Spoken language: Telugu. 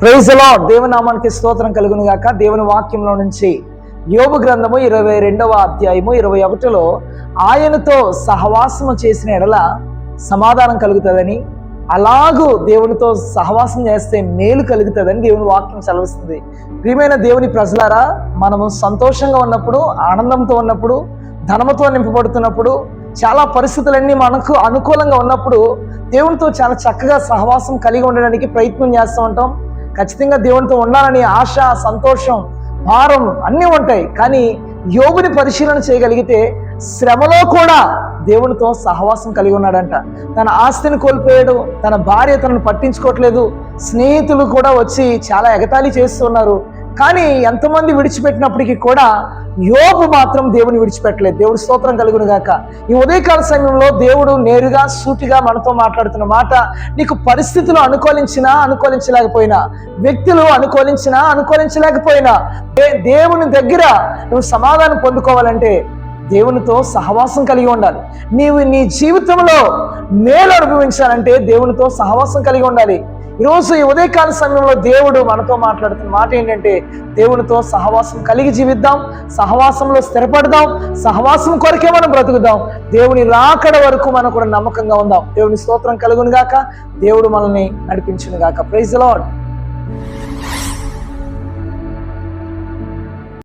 ప్రైజ్లో దేవునామానికి స్తోత్రం కలుగును గాక. దేవుని వాక్యంలో నుంచి యోగు గ్రంథము ఇరవై రెండవ అధ్యాయము ఇరవై ఒకటిలో ఆయనతో సహవాసము చేసిన ఎడల సమాధానం కలుగుతుందని అలాగూ దేవునితో సహవాసం చేస్తే మేలు కలుగుతుందని దేవుని వాక్యం సెలవిస్తుంది. ప్రియమైన దేవుని ప్రజలారా మనము సంతోషంగా ఉన్నప్పుడు ఆనందంతో ఉన్నప్పుడు ధనముతో నింపబడుతున్నప్పుడు చాలా పరిస్థితులన్నీ మనకు అనుకూలంగా ఉన్నప్పుడు దేవునితో చాలా చక్కగా సహవాసం కలిగి ఉండడానికి ప్రయత్నం చేస్తూ ఉంటాం. ఖచ్చితంగా దేవునితో ఉండాలని ఆశ సంతోషం భారం అన్నీ ఉంటాయి. కానీ యోగుని పరిశీలన చేయగలిగితే శ్రమలో కూడా దేవునితో సహవాసం కలిగి ఉన్నాడంట. తన ఆస్తిని కోల్పోయాడు తన భార్య తనను పట్టించుకోవట్లేదు. స్నేహితులు కూడా వచ్చి చాలా ఎగతాళి చేస్తున్నారు కానీ ఎంతమంది విడిచిపెట్టినప్పటికీ కూడా యోబు మాత్రం దేవుని విడిచిపెట్టలేదు. దేవుడు స్తోత్రం కలుగును గాక ఈ ఉదయకాల సమయంలో దేవుడు నేరుగా సూటిగా మనతో మాట్లాడుతున్న మాట నీకు పరిస్థితులు అనుకూలించినా అనుకూలించలేకపోయినా వ్యక్తులు అనుకూలించినా అనుకూలించలేకపోయినా దే- దేవుని దగ్గర నువ్వు సమాధానం పొందుకోవాలంటే దేవునితో సహవాసం కలిగి ఉండాలి. నీవు నీ జీవితంలో మేలు అనుభవించాలంటే దేవునితో సహవాసం కలిగి ఉండాలి. ఈరోజు ఈ ఉదయకాల సమయంలో దేవుడు మనతో మాట్లాడుతున్న మాట ఏంటంటే దేవునితో సహవాసం కలిగి జీవిద్దాం సహవాసంలో స్థిరపడదాం సహవాసం కొరకే మనం బ్రతుకుదాం. దేవుని రాకడ వరకు మనం కూడా నమ్మకంగా ఉందాం. దేవుని స్తోత్రం కలుగును గాక దేవుడు మనల్ని నడిపించును గాక ప్రైజ్ లాడ్